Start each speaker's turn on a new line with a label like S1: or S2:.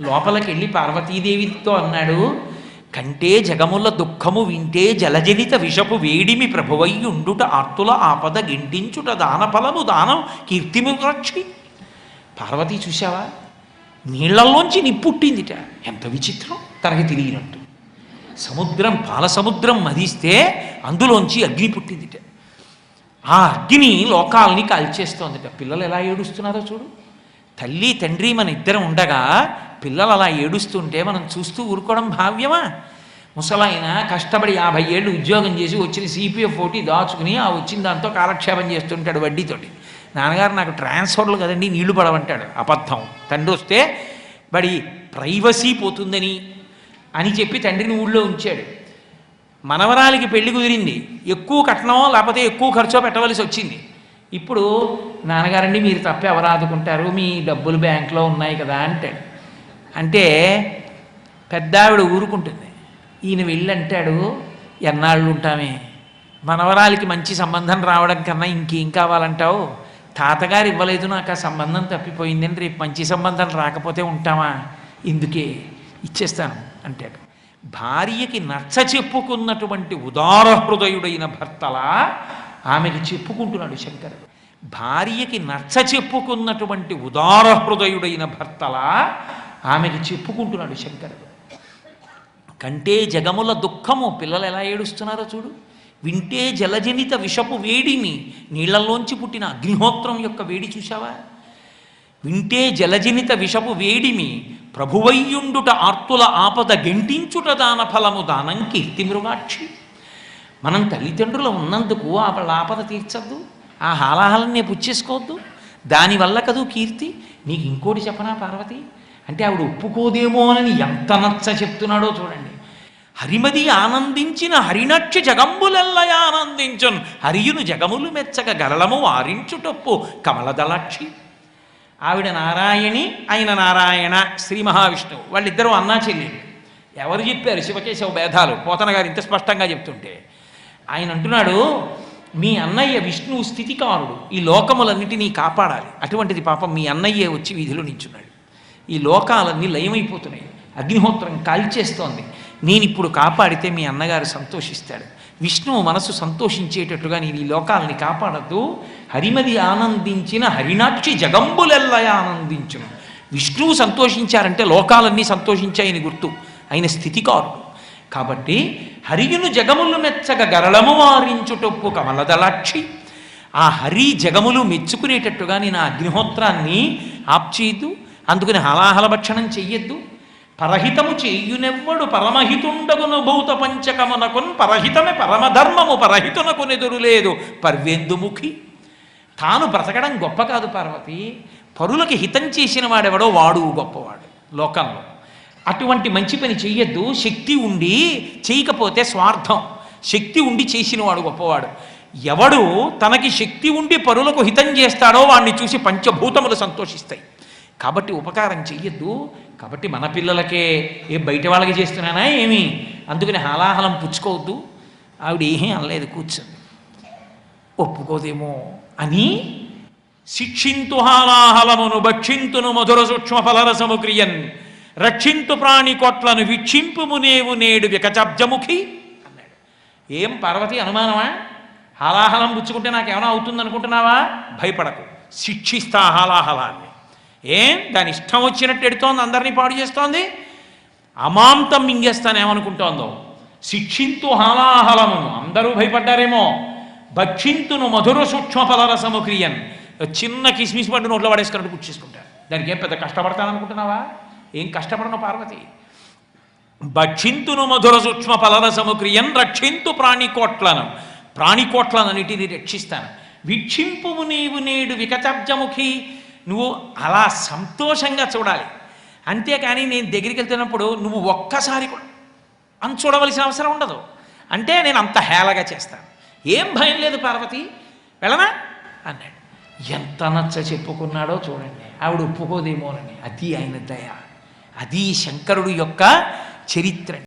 S1: లోపలికి వెళ్ళి పార్వతీదేవితో అన్నాడు కంటే జగముల దుఃఖము వింటే జలజనిత విషపు వేడిమి ప్రభువయ్యుండుట ఆర్తుల ఆపద గింటించుట దానఫలము దానం కీర్తిము రక్షి పార్వతీ చూశావా? నీళ్ళల్లోంచి నిప్పుట్టిందిట. ఎంత విచిత్రం తనకి తెలియనట్టు. సముద్రం పాల సముద్రం మదిస్తే అందులోంచి అగ్ని పుట్టిందిట. ఆ అగ్ని లోకాలని కాల్చేస్తోందిట. పిల్లలు ఎలా ఏడుస్తున్నారో చూడు. తల్లి తండ్రి మన ఇద్దరం ఉండగా పిల్లలు అలా ఏడుస్తుంటే మనం చూస్తూ ఊరుకోవడం భావ్యమా? ముసలాయన కష్టపడి యాభై ఏళ్ళు ఉద్యోగం చేసి వచ్చిన సిపిఎఫ్ ఒకటి దాచుకుని ఆ వచ్చిన దాంతో కాలక్షేపం చేస్తుంటాడు వడ్డీతోటి. నాన్నగారు నాకు ట్రాన్స్ఫర్లు కదండి నీళ్ళు పడవంటాడు. అబద్ధం. తండ్రి వస్తే బడి ప్రైవసీ పోతుందని అని చెప్పి తండ్రిని ఊళ్ళో ఉంచాడు. మనవరాలికి పెళ్ళి కుదిరింది. ఎక్కువ కట్నమో లేకపోతే ఎక్కువ ఖర్చో పెట్టవలసి వచ్చింది. ఇప్పుడు నాన్నగారండి మీరు తప్ప ఎవరు ఆదుకుంటారు మీ డబ్బులు బ్యాంకులో ఉన్నాయి కదా అంటాడు. అంటే పెద్ద ఆవిడ ఊరుకుంటుంది. ఈయన వెళ్ళి అంటాడు ఎన్నాళ్ళు ఉంటామే? మనవరాలికి మంచి సంబంధం రావడం కన్నా ఇంకేం కావాలంటావు? తాతగారు ఇవ్వలేదు నాకు ఆ సంబంధం తప్పిపోయిందని రేపు మంచి సంబంధం రాకపోతే ఉంటామా? ఇందుకే ఇచ్చేస్తాను అంటాడు. భార్యకి నచ్చ చెప్పుకున్నటువంటి ఉదార హృదయుడైన భర్తలా ఆమెకి చెప్పుకుంటున్నాడు శంకరుడు భార్యకి నచ్చ చెప్పుకున్నటువంటి ఉదార హృదయుడైన భర్తలా ఆమెకి చెప్పుకుంటున్నాడు శంకరుడు. కంటే జగముల దుఃఖము పిల్లలు ఎలా ఏడుస్తున్నారో చూడు. వింటే జలజనిత విషపు వేడిని నీళ్ళలోంచి పుట్టిన అగ్నిహోత్రం యొక్క వేడి చూశావా? వింటే జలజనిత విషపు వేడిమి ప్రభువయ్యుండుట ఆర్తుల ఆపద గెంటించుట దాన ఫలము దానం కీర్తి మృగాక్షి. మనం తల్లిదండ్రులు ఉన్నందుకు ఆ వాళ్ళ ఆపద తీర్చద్దు. ఆ హాలాహలనే పుచ్చేసుకోవద్దు. దానివల్ల కదూ కీర్తి? నీకు ఇంకోటి చెప్పనా పార్వతి? అంటే ఆవిడ ఒప్పుకోదేమో అని ఎంత నచ్చ చెప్తున్నాడో చూడండి. హరిమది ఆనందించిన హరినక్ష జగంబులెల్లయ ఆనందించున్. హరియును జగములు మెచ్చక గరళము వారించుటప్పు కమలదలాక్షి. ఆవిడ నారాయణి ఆయన నారాయణ శ్రీ మహావిష్ణువు. వాళ్ళిద్దరూ అన్నా చెల్లెళ్ళు. ఎవరు చెప్పారు శివకేశవ భేదాలు? పోతన గారు ఇంత స్పష్టంగా చెప్తుంటే. ఆయన అంటున్నాడు మీ అన్నయ్య విష్ణువు స్థితికారుడు. ఈ లోకములన్నిటినీ కాపాడాలి. అటువంటిది పాపం మీ అన్నయ్యే వచ్చి వీధిలో నించున్నాడు. ఈ లోకాలన్నీ లయమైపోతున్నాయి. అగ్నిహోత్రం కాల్చేస్తోంది. నేను ఇప్పుడు కాపాడితే మీ అన్నగారు సంతోషిస్తాడు విష్ణువు మనసు సంతోషించేటట్టుగా నేను ఈ లోకాలని కాపాడద్దు. హరిమది ఆనందించిన హరినాక్షి జగంబులెల్లయ ఆనందించును విష్ణువు సంతోషించారంటే లోకాలన్నీ సంతోషించాయని గుర్తు. ఆయన స్థితికారుడు. కాబట్టి హరియును జగములు మెచ్చగ గరళము వారించుటొప్పు కమలదలాక్షి. ఆ హరి జగములు మెచ్చుకునేటట్టుగా నేను ఆ అగ్నిహోత్రాన్ని ఆప్చేయదు అందుకని హలాహల భక్షణం చెయ్యొద్దు. పరహితము చేయునెవ్వడు పరమహితుండగును భూత పంచకమునకున్ పరహితమే పరమధర్మము పరహితునకు నెదురులేదు. పర్వేందుముఖి? తాను బ్రతకడం గొప్ప కాదు పార్వతి. పరులకి హితం చేసిన వాడెవడో వాడు గొప్పవాడు లోకంలో. అటువంటి మంచి పని చెయ్యొద్దు. శక్తి ఉండి చేయకపోతే స్వార్థం. శక్తి ఉండి చేసినవాడు గొప్పవాడు. ఎవడు తనకి శక్తి ఉండి పరులకు హితం చేస్తాడో వాడిని చూసి పంచభూతములు సంతోషిస్తాయి. కాబట్టి ఉపకారం చెయ్యొద్దు. కాబట్టి మన పిల్లలకే ఏ బయట వాళ్ళకి చేస్తున్నానా ఏమి? అందుకని హాలాహలం పుచ్చుకోవద్దు. ఆవిడ ఏమీ అనలేదు కూర్చుంది. ఒప్పుకోదేమో అని శిక్షింతు హాలాహలమును భక్షింతును మధుర సూక్ష్మ ఫలరసము క్రియన్. రక్షింతు ప్రాణి కొట్లను వీక్షింపుము నేవు నేడు వికచబ్జముఖి అన్నాడు. ఏం పార్వతి అనుమానమా? హాలాహలం పుచ్చుకుంటే నాకేమైనా అవుతుంది అనుకుంటున్నావా భయపడకు. శిక్షిస్తా హాలాహలాన్ని. ఏం? దాని ఇష్టం వచ్చినట్టు ఎడుతోంది అందరినీ పాడు చేస్తోంది? అమాంతం మింగేస్తానేమనుకుంటోందో? శిక్షింతు హాలాహలమును. అందరూ భయపడ్డారేమో. భక్షింతును మధుర సూక్ష్మ ఫలరసము క్రియన్. చిన్న కిస్మిస్ పండు నోట్లో పడేసుకున్నట్టు పుచ్చేసుకుంటారు దానికి ఏం పెద్ద కష్టపడతాననుకుంటున్నావా? ఏం కష్టపడను పార్వతి? భక్షింతును మధుర సూక్ష్మ ఫలరసము క్రియన్ రక్షింతు ప్రాణికోట్లను. ప్రాణికోట్లనన్నిటిని రక్షిస్తాను. వీక్షింపుము నీవు నేడు వికతబ్జముఖి నువ్వు అలా సంతోషంగా చూడాలి. అంతేకాని నేను దగ్గరికి వెళ్తున్నప్పుడు నువ్వు ఒక్కసారి కూడా అని చూడవలసిన అవసరం ఉండదు. అంటే నేను అంత హేళగా చేస్తాను. ఏం భయం లేదు పార్వతి. వెళ్ళనా? అన్నాడు. ఎంత నచ్చ చెప్పుకున్నాడో చూడండి. ఆవిడ ఒప్పుకోదేమోనని. అది ఆయన దయ. అది శంకరుడు యొక్క చరిత్ర.